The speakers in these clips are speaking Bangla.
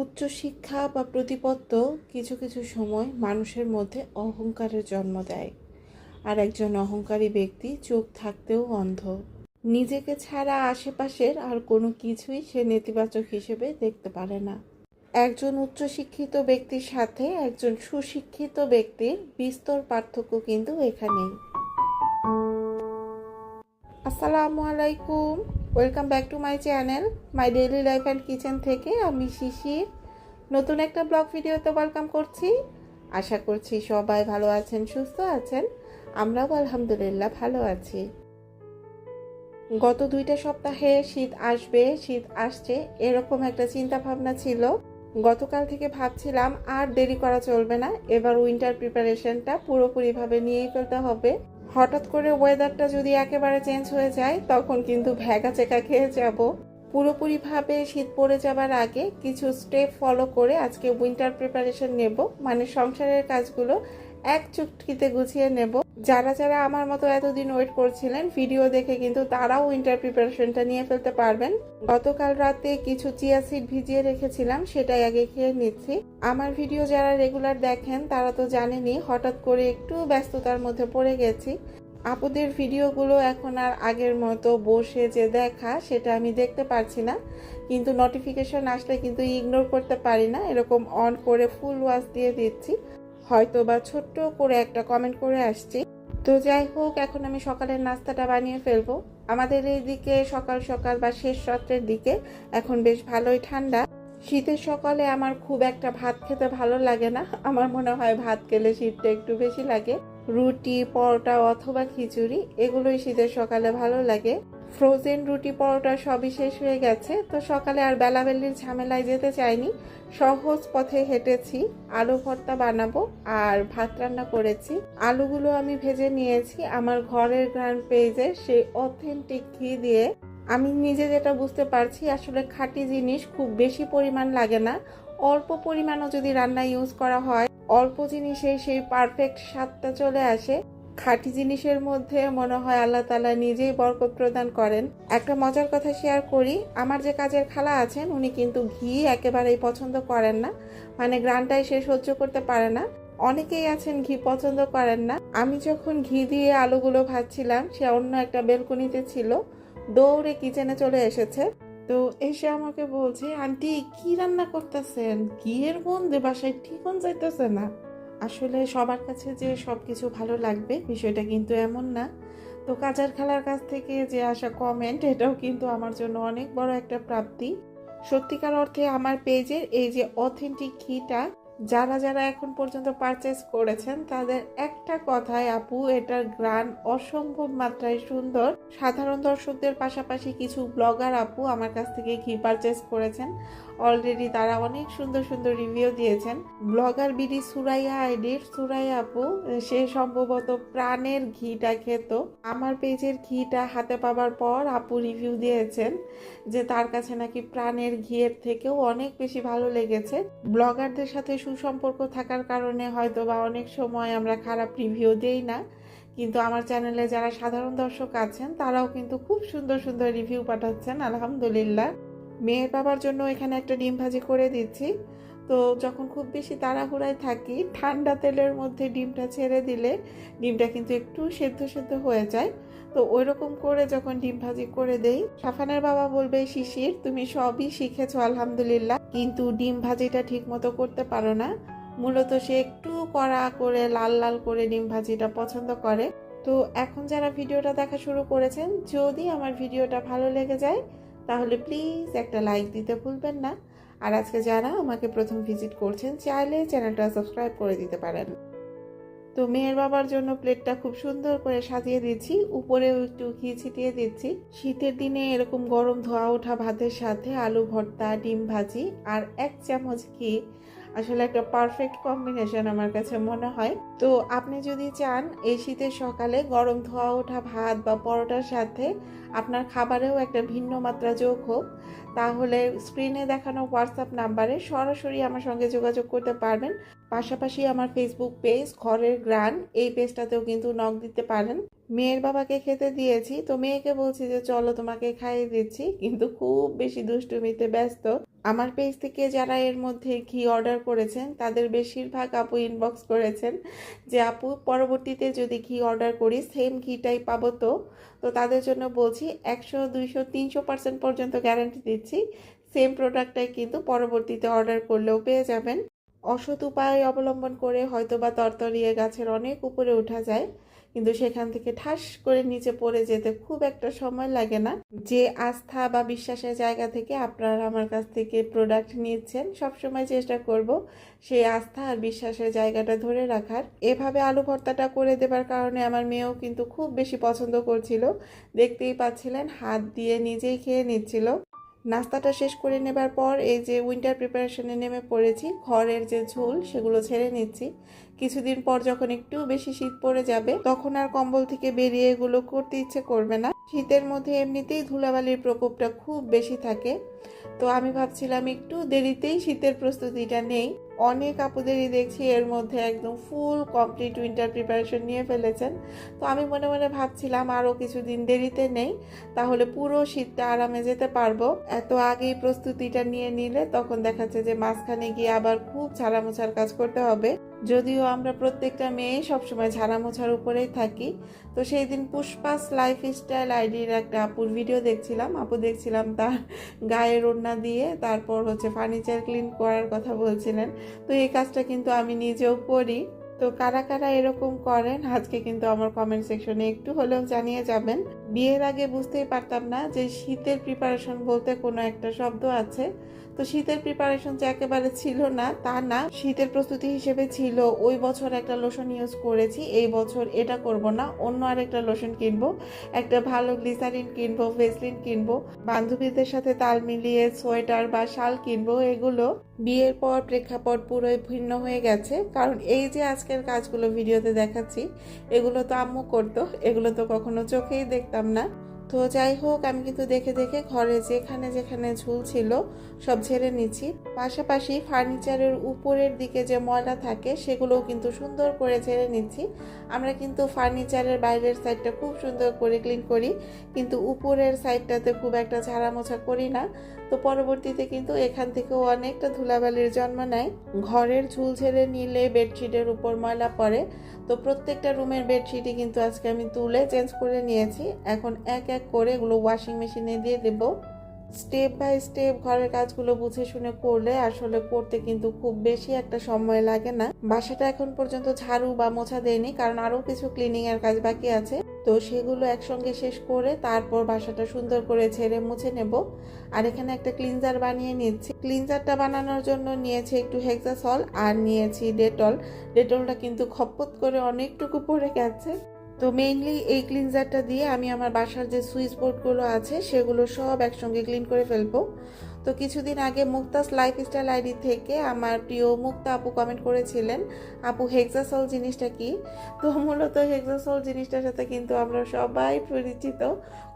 উচ্চশিক্ষা বা প্রতিপত্ত কিছু কিছু সময় মানুষের মধ্যে অহংকারের জন্ম দেয়। আর একজন অহংকারী ব্যক্তি চোখ থাকতেও অন্ধ। নিজেকে ছাড়া আশেপাশের আর কোনো কিছুই সে নেতিবাচক হিসেবে দেখতে পারে না। একজন উচ্চশিক্ষিত ব্যক্তির সাথে একজন সুশিক্ষিত ব্যক্তির বিস্তর পার্থক্য কিন্তু এখানেই। আসসালামু আলাইকুম। Welcome back to my channel my daily life and kitchen থেকে আমি শিশির নতুন একটা ব্লগ ভিডিওতে ওয়েলকাম করছি। আশা করছি সবাই ভালো আছেন, সুস্থ আছেন। আমরাও আলহামদুলিল্লাহ ভালো আছি। গত দুইটা সপ্তাহে শীত আসবে, শীত আসছে, এরকম একটা চিন্তা ভাবনা ছিল। গতকাল থেকে ভাবছিলাম আর দেরি করা চলবে না, এবার উইন্টার প্রিপারেশনটা পুরোপুরিভাবে নিয়েই ফেলতে হবে। হঠাৎ করে ওয়েদারটা যদি একেবারে চেঞ্জ হয়ে যায়, তখন কিন্তু ভেগা চেকা খেয়ে যাব। পুরোপুরিভাবে শীত পড়ে যাবার আগে কিছু স্টেপ ফলো করে আজকে উইন্টার প্রিপারেশন নেব। মানে সংসারের কাজগুলো এক চুটকিতে গুছিয়ে নেব। যারা যারা আমার মতো এতদিন ওয়েট করছিলেন ভিডিও দেখে কিন্তু তারাও উইন্টার প্রিপারেশনটা নিয়ে ফেলতে পারবেন। গতকাল রাতে কিছু চিয়া সিড ভিজিয়ে রেখেছিলাম, সেটাই আগে খেয়ে নিচ্ছি। আমার ভিডিও যারা রেগুলার দেখেন, তারা তো জানেনি হঠাৎ করে একটু ব্যস্ততার মধ্যে পড়ে গেছি। আপুদের ভিডিওগুলো এখন আর আগের মতো বসে যে দেখা, সেটা আমি দেখতে পারছি না। কিন্তু নোটিফিকেশন আসলে কিন্তু ইগনোর করতে পারি না, এরকম অন করে ফুল ওয়াশ দিয়ে দিচ্ছি। হয়তো বা ছোট্ট করে একটা কমেন্ট করে আসছি। তো যাই হোক, এখন আমি সকালের নাস্তাটা বানিয়ে ফেলব। আমাদের এইদিকে সকাল সকাল বা শেষ রাত্রের দিকে এখন বেশ ভালোই ঠান্ডা। শীতের সকালে আমার খুব একটা ভাত খেতে ভালো লাগে না। আমার মনে হয় ভাত খেলে শীতটা একটু বেশি লাগে। রুটি, পরোটা অথবা খিচুড়ি, এগুলোই শীতের সকালে ভালো লাগে। ফ্রোজেন রুটি পরোটা সবই শেষ হয়ে গেছে। তো সকালে আর বেলাবেলির ঝামেলায় যেতে চাইনি। সহজ পথে হেঁটেছি, আলু ভর্তা বানাবো আর ভাত রান্না করেছি। আলুগুলো আমি ভেজে নিয়েছি। আমার ঘরের গ্রান্ড পেজে সেই অথেন্টিক ঘি দিয়ে আমি নিজে যেটা বুঝতে পারছি, আসলে খাঁটি জিনিস খুব বেশি পরিমাণ লাগে না। অল্প পরিমাণও যদি রান্না ইউজ করা হয়, অল্প জিনিসে সেই পারফেক্ট স্বাদটা চলে আসে। খাঁটি জিনিসের মধ্যে মনে হয় আল্লাহ তালা নিজেই বরকত প্রদান করেন। একটা মজার কথা শেয়ার করি, আমার যে কাজের খালা আছেন, উনি কিন্তু ঘি একেবারেই পছন্দ করেন না। মানে গ্রানটাই সে সহ্য করতে পারে না। অনেকেই আছেন ঘি পছন্দ করেন না। আমি যখন ঘি দিয়ে আলুগুলো ভাজছিলাম, সে অন্য একটা বেলকনিতে ছিল। দৌড়ে কিচেনে চলে এসেছে। তো এসে আমাকে বলছে, আন্টি, কি রান্না করতেছেন? ঘিয়ের গন্ধে বাসায় ঠিকন যাইতেছে না। আসলে সবার কাছে যে সব কিছু ভালো লাগবে বিষয়টা কিন্তু এমন না। তো কাজার খেলার কাছ থেকে যে আসা কমেন্ট এটাও কিন্তু আমার জন্য অনেক বড় একটা প্রাপ্তি। সত্যিকার অর্থে আমার পেজের এই যে অথেন্টিক ঘিটা যারা যারা এখন পর্যন্ত পারচেস করেছেন, তাদের একটা কথায়, আপু, এটার গ্রান অসম্ভব মাত্রায় সুন্দর। সাধারণ দর্শকদের পাশাপাশি কিছু ব্লগার আপু আমার কাছ থেকে ঘি পারচেস করেছেন। অলরেডি তারা অনেক সুন্দর সুন্দর রিভিউ দিয়েছেন। ব্লগার বিডি সুরাইয়া আইডির সুরাইয়া আপু, সে সম্ভবত প্রাণের ঘিটা খেত। আমার পেজের ঘিটা হাতে পাবার পর আপু রিভিউ দিয়েছেন যে তার কাছে নাকি প্রাণের ঘিয়ের থেকেও অনেক বেশি ভালো লেগেছে। ব্লগারদের সাথে সুসম্পর্ক থাকার কারণে হয়তো বা অনেক সময় আমরা খারাপ রিভিউ দেই না। কিন্তু আমার চ্যানেলে যারা সাধারণ দর্শক আছেন, তারাও কিন্তু খুব সুন্দর সুন্দর রিভিউ পাঠাচ্ছেন, আলহামদুলিল্লাহ। মেয়ের বাবার জন্য এখানে একটা ডিম ভাজি করে দিচ্ছি। তো যখন খুব বেশি তাড়াহুড়ায় থাকি, ঠান্ডা তেলের মধ্যে ডিমটা ছেড়ে দিলে ডিমটা কিন্তু একটু সেদ্ধ সেদ্ধ হয়ে যায়। তো ওই রকম করে যখন ডিম ভাজি করে দেই, সাফানের বাবা বলবে, শিশির, তুমি সবই শিখেছো, আলহামদুলিল্লাহ। কিন্তু ডিম ভাজিটা ঠিক মতো করতে পারো না। মূলত সে একটু কড়া করে, লাল লাল করে ডিম ভাজিটা পছন্দ করে। তো এখন যারা ভিডিওটা দেখা শুরু করেছেন, যদি আমার ভিডিওটা ভালো লেগে যায়, তাহলে প্লিজ একটা লাইক দিতে ভুলবেন না। আর আজকে যারা আমাকে প্রথম ভিজিট করছেন, চাইলে চ্যানেলটা সাবস্ক্রাইব করে দিতে পারেন। তো মেয়ের বাবার জন্য প্লেটটা খুব সুন্দর করে সাজিয়ে দিচ্ছি উপরেও একটু ঘি ছিটিয়ে দিচ্ছি। শীতের দিনে এরকম গরম ধোয়া ওঠা ভাতের সাথে আলু ভর্তা, ডিম ভাজি আর এক চামচ ঘি আসলে একটা পারফেক্ট কম্বিনেশন আমার কাছে মনে হয়। তো আপনি যদি চান, এই শীতের সকালে গরম ধোয়া ওঠা ভাত বা পরোটার সাথে আপনার খাবারেও একটা ভিন্ন মাত্রা যোগ হোক, তাহলে স্ক্রিনে দেখানো হোয়াটসঅ্যাপ নাম্বারে সরাসরি আমার সঙ্গে যোগাযোগ করতে পারবেন। পাশাপাশি আমার ফেসবুক পেজ ঘরের গ্রান, এই পেজটাতেও কিন্তু নক দিতে পারেন। মেয়ের বাবাকে খেতে দিয়েছি। তো মেয়েকে বলছি যে, চলো তোমাকে খাইয়ে দিচ্ছি। কিন্তু খুব বেশি দুষ্টুমিতে ব্যস্ত। আমার পেজ থেকে যারা এর মধ্যে ঘি অর্ডার করেছেন, তাদের বেশিরভাগ আপু ইনবক্স করেছেন যে, আপু, পরবর্তীতে যদি ঘি অর্ডার করি সেম ঘিটাই পাবো তো? তো তাদের জন্য বলছি, একশো, দুইশো, তিনশো পার্সেন্ট পর্যন্ত গ্যারান্টি দিচ্ছি। সেম প্রোডাক্টটাই কিন্তু পরবর্তীতে অর্ডার করলেও পেয়ে যাবেন। অসৎ উপায় অবলম্বন করে হয়তো বা তরতরিয়ে গাছের অনেক উপরে ওঠা যায়। কিন্তু সেখান থেকে ঠাস করে নিচে পড়ে যেতে খুব একটা সময় লাগে না। যে আস্থা বা বিশ্বাসের জায়গা থেকে আপনারা আমার কাছ থেকে প্রোডাক্ট নিচ্ছেন, সবসময় চেষ্টা করব সেই আস্থা আর বিশ্বাসের জায়গাটা ধরে রাখার। এভাবে আলু ভর্তাটা করে দেবার কারণে আমার মেয়েও কিন্তু খুব বেশি পছন্দ করছিল। দেখতেই পাচ্ছিলেন, হাত দিয়ে নিজেই খেয়ে নিচ্ছিল। নাস্তাটা শেষ করে নেবার পর এই যে উইন্টার প্রিপারেশনে নেমে পড়েছি, ঘরের যে ঝোল সেগুলো ছেড়ে নিচ্ছি। কিছুদিন পর যখন একটু বেশি শীত পড়ে যাবে, তখন আর কম্বল থেকে বেরিয়ে এগুলো করতে ইচ্ছে করবে না। শীতের মধ্যে এমনিতেই ধুলাবালির প্রকোপটা খুব বেশি থাকে। তো আমি ভাবছিলাম একটু দেরিতেই শীতের প্রস্তুতিটা নেই। অনেক আপুদেরই দেখছি এর মধ্যে একদম ফুল কমপ্লিট উইন্টার প্রিপারেশন নিয়ে ফেলেছেন। তো আমি মনে মনে ভাবছিলাম আরও কিছুদিন দেরিতে নেই, তাহলে পুরো শীতটা আরামে যেতে পারব। এত আগেই প্রস্তুতিটা নিয়ে নিলে তখন দেখাচ্ছে যে মাঝখানে গিয়ে আবার খুব ঝাড়া মোছার কাজ করতে হবে। যদিও আমরা প্রত্যেকটা মেয়ে সবসময় ঝাড়া মোছার উপরেই থাকি। তো সেই দিন পুষ্পাস লাইফ স্টাইল আইডির একটা আপুর ভিডিও দেখছিলাম। আপু দেখছিলাম তার গায়ের ওড়না দিয়ে তারপর হচ্ছে ফার্নিচার ক্লিন করার কথা বলছিলেন। তো এই কাজটা কিন্তু আমি নিজেও করি। তো কারা কারা এরকম করেন, আজকে কিন্তু আমার কমেন্ট সেকশনে একটু হলেও জানিয়ে যাবেন। বিয়ের আগে বুঝতেই পারতাম না যে শীতের প্রিপারেশন বলতে কোনো একটা শব্দ আছে। তো শীতের প্রিপারেশন যে একেবারে ছিল না, তা না। শীতের প্রস্তুতি হিসেবে ছিল, ওই বছর একটা লোশন ইউজ করেছি, এই বছর এটা করব না, অন্য আরেকটা লোশন কিনবো, একটা ভালো গ্লিসারিন কিনবো ভেসলিন কিনবো, বান্ধবীদের সাথে তাল মিলিয়ে সোয়েটার বা শাল কিনবো, এগুলো বিয়ের পর প্রেক্ষাপট পুরোই ভিন্ন হয়ে গেছে। কারণ এই যে আজকের কাজগুলো ভিডিওতে দেখাচ্ছি, এগুলো তো আম্মু করতো, এগুলো তো কখনো চোখেই দেখতাম না। তো যাই হোক, আমি কিন্তু দেখে দেখে ঘরে যেখানে যেখানে ঝুল ছিল সব ঝেড়ে নিচ্ছি। পাশাপাশি ফার্নিচারের উপরের দিকে যে ময়লা থাকে, সেগুলোও কিন্তু সুন্দর করে ঝেড়ে নিচ্ছি। আমরা কিন্তু ফার্নিচারের বাইরের সাইডটা খুব সুন্দর করে ক্লিন করি, কিন্তু উপরের সাইডটাতে খুব একটা ঝাড়ামোছা করি না। তো পরবর্তীতে কিন্তু এখান থেকেও অনেকটা ধুলাবালির জন্ম নেয়। ঘরের ঝুল ঝেড়ে নিলে বেডশিটের উপর ময়লা পড়ে। তো প্রত্যেকটা রুমের বেডশিটই কিন্তু আজকে আমি তুলে চেঞ্জ করে নিয়েছি। এখন এক এক করে এগুলো ওয়াশিং মেশিনে দিয়ে দেব। স্টেপ বাই স্টেপ ঘরের কাজগুলো বুঝে শুনে করলে আসলে করতে কিন্তু খুব বেশি একটা সময় লাগে না। বাসাটা এখন পর্যন্ত ঝাড়ু বা মোছা দেয়নি, কারণ আরও কিছু ক্লিনিং এর কাজ বাকি আছে। তো সেগুলো একসঙ্গে শেষ করে তারপর বাসাটা সুন্দর করে ছেড়ে মুছে নেব। আর এখানে একটা ক্লিনজার বানিয়ে নিচ্ছি। ক্লিনজারটা বানানোর জন্য নিয়েছি একটু হেক্সাসল আর নিয়েছি ডেটল। ডেটলটা কিন্তু খপ্পত করে অনেকটুকু পড়ে গেছে। তো মেইনলি এই ক্লিনজারটা দিয়ে আমি আমার বাসার যে সুইচ বোর্ডগুলো আছে, সেগুলো সব একসঙ্গে ক্লিন করে ফেলব। তো কিছুদিন আগে মুক্তাস লাইফস্টাইল আইডি থেকে আমার প্রিয় মুক্তা আপু কমেন্ট করেছিলেন, আপু হেক্সাসল জিনিসটা কি? তো মূলত হেক্সাসল জিনিসটার সাথে কিন্তু আমরা সবাই পরিচিত।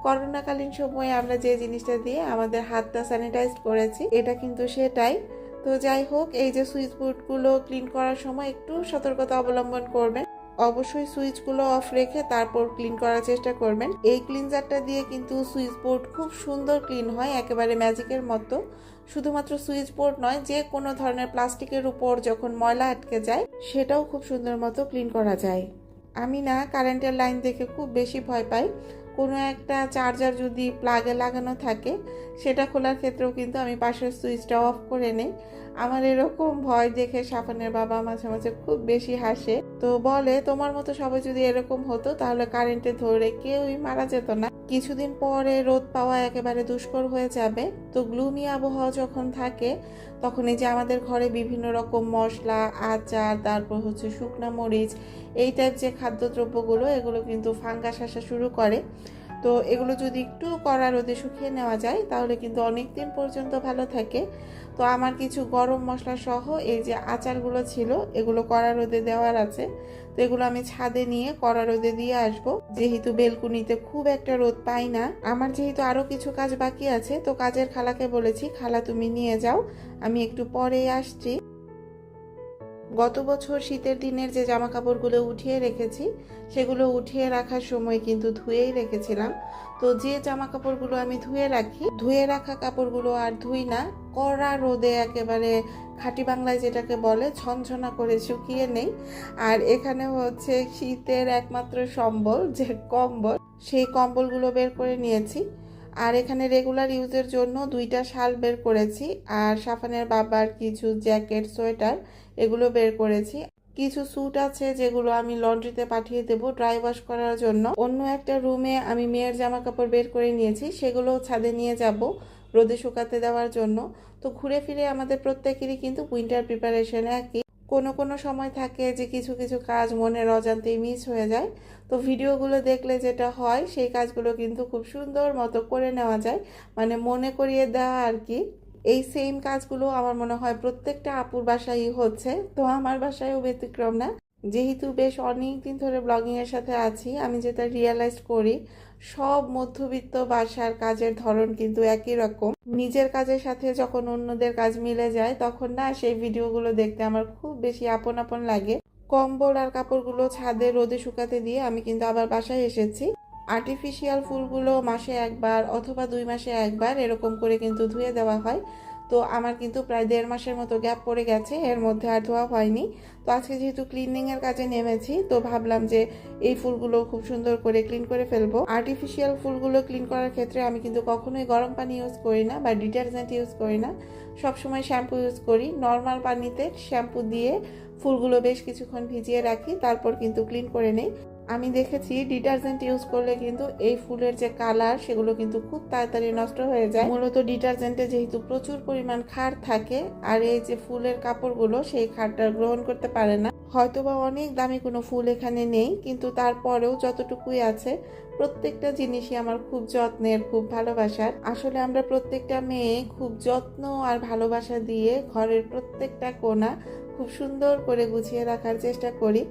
করোনাকালীন সময়ে আমরা যে জিনিসটা দিয়ে আমাদের হাতটা স্যানিটাইজ করেছি, এটা কিন্তু সেটাই। তো যাই হোক, এই যে সুইচ বোর্ডগুলো ক্লিন করার সময় একটু সতর্কতা অবলম্বন করবেন। অবশ্যই সুইচগুলো অফ রেখে তারপর ক্লিন করার চেষ্টা করবেন। এই ক্লিনজারটা দিয়ে কিন্তু সুইচ বোর্ড খুব সুন্দর ক্লিন হয়, একেবারে ম্যাজিকের মতো। শুধুমাত্র সুইচ বোর্ড নয়, যে কোনো ধরনের প্লাস্টিকের উপর যখন ময়লা আটকে যায়, সেটাও খুব সুন্দর মতো ক্লিন করা যায়। আমি না কারেন্টের লাইন দেখে খুব বেশি ভয় পাই। কোনো একটা চার্জার যদি প্লাগে লাগানো থাকে, সেটা খোলার ক্ষেত্রেও কিন্তু আমি পাশের সুইচটা অফ করে নেই। আমার এরকম ভয় দেখে সাফানের বাবা মাঝে মাঝে খুব বেশি হাসে। তো বলে, তোমার মতো সবাই যদি এরকম হতো, তাহলে কারেন্টে ধরে কেউই মারা যেত না। কিছুদিন পরে রোদ পাওয়া একেবারে দুষ্কর হয়ে যাবে। তো গ্লুমি আবহাওয়া যখন থাকে, তখন এই যে আমাদের ঘরে বিভিন্ন রকম মশলা, আচার, তারপর হচ্ছে শুকনা মরিচ, এই টাইপ যে খাদ্যদ্রব্যগুলো, এগুলো কিন্তু ফাঙ্গাস আসা শুরু করে। তো এগুলো যদি একটু কড়া রোদে শুকিয়ে নেওয়া যায়, তাহলে কিন্তু অনেক দিন পর্যন্ত ভালো থাকে। তো আমার কিছু গরম মশলা সহ এই যে আচারগুলো ছিল, এগুলো কড়া রোদে দেওয়ার আছে। তো এগুলো আমি ছাদে নিয়ে কড়া রোদে দিয়ে আসব। যেহেতু বেলকুনিতে খুব একটা রোদ পাই না, আমার যেহেতু আরও কিছু কাজ বাকি আছে, তো কাজের খালাকে বলেছি, খালা তুমি নিয়ে যাও, আমি একটু পরে আসছি। গত বছর শীতের দিনের যে জামা কাপড়গুলো উঠিয়ে রেখেছি, সেগুলো উঠিয়ে রাখার সময় কিন্তু ধুয়েই রেখেছিলাম। তো যে জামা কাপড়গুলো আমি ধুয়ে রাখি, ধুয়ে রাখা কাপড়গুলো আর ধুই না, কড়া রোদে একেবারে খাঁটি বাংলায় যেটাকে বলে ঝনঝনা করে শুকিয়ে নেই। আর এখানে হচ্ছে শীতের একমাত্র সম্বল যে কম্বল, সেই কম্বলগুলো বের করে নিয়েছি। আর এখানে রেগুলার ইউজের জন্য দুইটা শাল বের করেছি। আর সাফানের বাবার কিছু জ্যাকেট সোয়েটার এগুলো বের করেছি। কিছু স্যুট আছে যেগুলো আমি লন্ড্রিতে পাঠিয়ে দেবো ড্রাই ওয়াশ করার জন্য। অন্য একটা রুমে আমি মেয়ের জামা কাপড় বের করে নিয়েছি সেগুলো ছাদে নিয়ে যাব রোদে শুকাতে দেওয়ার জন্য। তো ঘুরে ফিরে আমাদের প্রত্যেকেরই কিন্তু উইন্টার প্রিপারেশন একই। কোনো কোনো সময় থাকে যে কিছু কিছু কাজ মনের অজান্তেই মিস হয়ে যায়। তো ভিডিওগুলো দেখলে যেটা হয়, সেই কাজগুলো কিন্তু খুব সুন্দর মতো করে নেওয়া যায়। মানে মনে করিয়ে দেওয়া আর কি। এই সেম কাজগুলো আমার মনে হয় প্রত্যেকটা আপুর বাসায়ই হচ্ছে। তো আমার বাসায়ও ব্যতিক্রম না। যেহেতু বেশ অনেক দিন ধরে ব্লগিংয়ের সাথে আছি, আমি যেটা রিয়েলাইজ করি সব মধ্যবিত্ত বাসার কাজের ধরন কিন্তু একই রকম। নিজের কাজের সাথে যখন অন্যদের কাজ মিলে যায়, তখন না সেই ভিডিওগুলো দেখতে আমার খুব বেশি আপন আপন লাগে। কম্বল আর কাপড়গুলো ছাদে রোদে শুকাতে দিয়ে আমি কিন্তু আবার বাসায় এসেছি। আর্টিফিশিয়াল ফুলগুলো মাসে একবার অথবা দুই মাসে একবার এরকম করে কিন্তু ধুয়ে দেওয়া হয়। তো আমার কিন্তু প্রায় দেড় মাসের মতো গ্যাপ পড়ে গেছে, এর মধ্যে আর ধোয়া হয়নি। তো আজকে যেহেতু ক্লিনিংয়ের কাজে নেমেছি, তো ভাবলাম যে এই ফুলগুলো খুব সুন্দর করে ক্লিন করে ফেলব। আর্টিফিশিয়াল ফুলগুলো ক্লিন করার ক্ষেত্রে আমি কিন্তু কখনোই গরম পানি ইউজ করি না বা ডিটারজেন্ট ইউজ করি না। সবসময় শ্যাম্পু ইউজ করি। নর্মাল পানিতে শ্যাম্পু দিয়ে ফুলগুলো বেশ কিছুক্ষণ ভিজিয়ে রাখি, তারপর কিন্তু ক্লিন করে নেই। আমি দেখেছি ডিটারজেন্ট ইউজ করলে কিন্তু এই ফুলের যে কালার, সেগুলো কিন্তু খুব তাড়াতাড়ি নষ্ট হয়ে যায়। মূলত ডিটারজেন্টে যেহেতু প্রচুর পরিমাণ ক্ষার থাকে, আর এই যে ফুলের কাপড়গুলো, সেই ক্ষারটা গ্রহণ করতে পারে না। হয়তোবা অনেক দামি কোনো ফুল এখানে নেই, কিন্তু তারপরেও যতটুকুই আছে, প্রত্যেকটা জিনিসই আমার খুব যত্নের, খুব ভালোবাসার। আসলে আমরা প্রত্যেকটা মেয়ে খুব যত্ন আর ভালোবাসা দিয়ে ঘরের প্রত্যেকটা কোণা খুব সুন্দর করে গুছিয়ে রাখার চেষ্টা করি।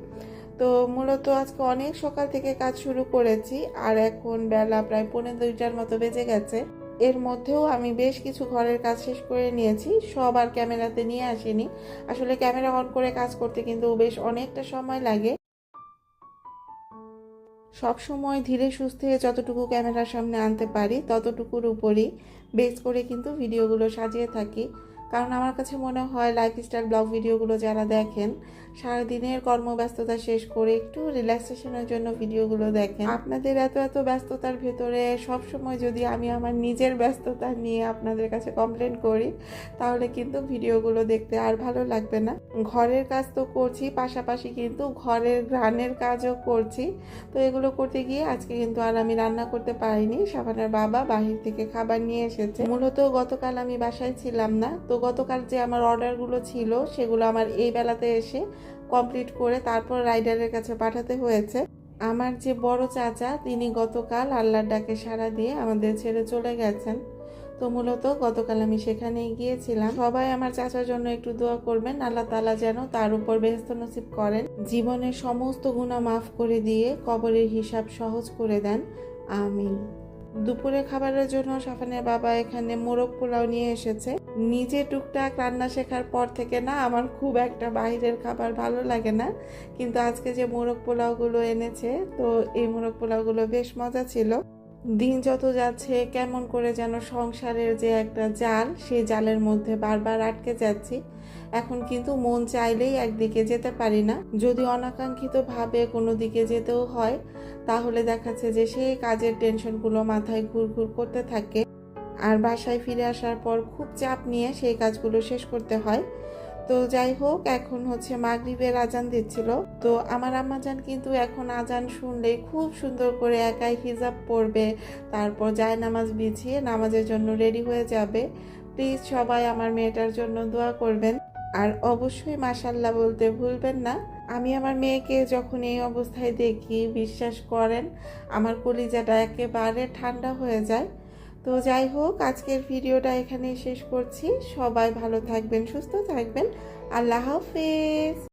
তো মূলত আজকে অনেক সকাল থেকে কাজ শুরু করেছি, আর এখন বেলা প্রায় পৌনে দুইটার মতো বেজে গেছে। এর মধ্যেও আমি বেশ কিছু ঘরের কাজ শেষ করে নিয়েছি, সব আর ক্যামেরাতে নিয়ে আসিনি। আসলে ক্যামেরা অন করে কাজ করতে কিন্তু বেশ অনেকটা সময় লাগে। সব সময় ধীরে সুস্থে যতটুকু ক্যামেরার সামনে আনতে পারি, ততটুকুর উপরই বেস করে কিন্তু ভিডিওগুলো সাজিয়ে থাকি। কারণ আমার কাছে মনে হয়, লাইফস্টাইল ব্লগ ভিডিওগুলো যারা দেখেন সারাদিনের কর্মব্যস্ততা শেষ করে একটু রিল্যাক্সেশনের জন্য ভিডিওগুলো দেখেন। আপনাদের এত এত ব্যস্ততার ভেতরে সব সময় যদি আমি আমার নিজের ব্যস্ততা নিয়ে আপনাদের কাছে কমপ্লেন করি, তাহলে কিন্তু ভিডিওগুলো দেখতে আর ভালো লাগবে না। ঘরের কাজ তো করছি, পাশাপাশি কিন্তু ঘরের রান্নের কাজও করছি। তো এগুলো করতে গিয়ে আজকে কিন্তু আর আমি রান্না করতে পারিনি। সাবানের বাবা বাহির থেকে খাবার নিয়ে এসেছে। মূলত গতকাল আমি বাসায় ছিলাম না। তো গতকাল যে আমার অর্ডারগুলো ছিল, সেগুলো আমার এই বেলাতে এসে কমপ্লিট করে তারপর রাইডারের কাছে পাঠাতে হয়েছে। আমার যে বড় চাচা, তিনি গতকাল আল্লাহর ডাকে সাড়া দিয়ে আমাদের ছেড়ে চলে গেছেন। তো মূলত গতকাল আমি সেখানেই গিয়েছিলাম। সবাই আমার চাচার জন্য একটু দোয়া করবেন। আল্লাহ তালা যেন তার উপর বেহস্ত নসিব করেন। জীবনের সমস্ত গুণা মাফ করে দিয়ে কবরের হিসাব সহজ করে দেন। আমিন। দুপুরে খাবারের জন্য সাফানের বাবা এখানে মোরগ পোলাও নিয়ে এসেছে। নিজে টুকটাক রান্না শেখার পর থেকে না আমার খুব একটা বাইরের খাবার ভালো লাগে না। কিন্তু আজকে যে মোরগ পোলাওগুলো এনেছে, তো এই মোরগ পোলাওগুলো বেশ মজা ছিল। দিন যত যাচ্ছে, কেমন করে যেন সংসারের যে একটা জাল, সেই জালের মধ্যে বারবার আটকে যাচ্ছি। এখন কিন্তু মন চাইলেই একদিকে যেতে পারি না। যদি অনাকাঙ্ক্ষিতভাবে কোনো দিকে যেতেও হয়, তাহলে দেখাচ্ছে যে সেই কাজের টেনশনগুলো মাথায় ঘুরঘুর করতে থাকে। আর বাসায় ফিরে আসার পর খুব চাপ নিয়ে সেই কাজগুলো শেষ করতে হয়। তো যাই হোক, এখন হচ্ছে মাগরিবের আজান দিচ্ছিল। তো আমার আম্মাজান কিন্তু এখন আজান শুনলে খুব সুন্দর করে একাই হিজাব পড়বে তারপর যায় নামাজ বিছিয়ে নামাজের জন্য রেডি হয়ে যাবে। প্লিজ সবাই আমার মেয়েটার জন্য দোয়া করবেন। আর অবশ্যই মাসাল্লাহ বলতে ভুলবেন না, আমি আমার মেয়েকে যখন এই অবস্থায় দেখি, বিশ্বাস করেন, আমার কলিজাটা একেবারে ঠান্ডা হয়ে যায়। তো যাই হোক, আজকের ভিডিওটা এখানে শেষ করছি। সবাই ভালো থাকবেন, সুস্থ থাকবেন। আল্লাহ হাফেজ।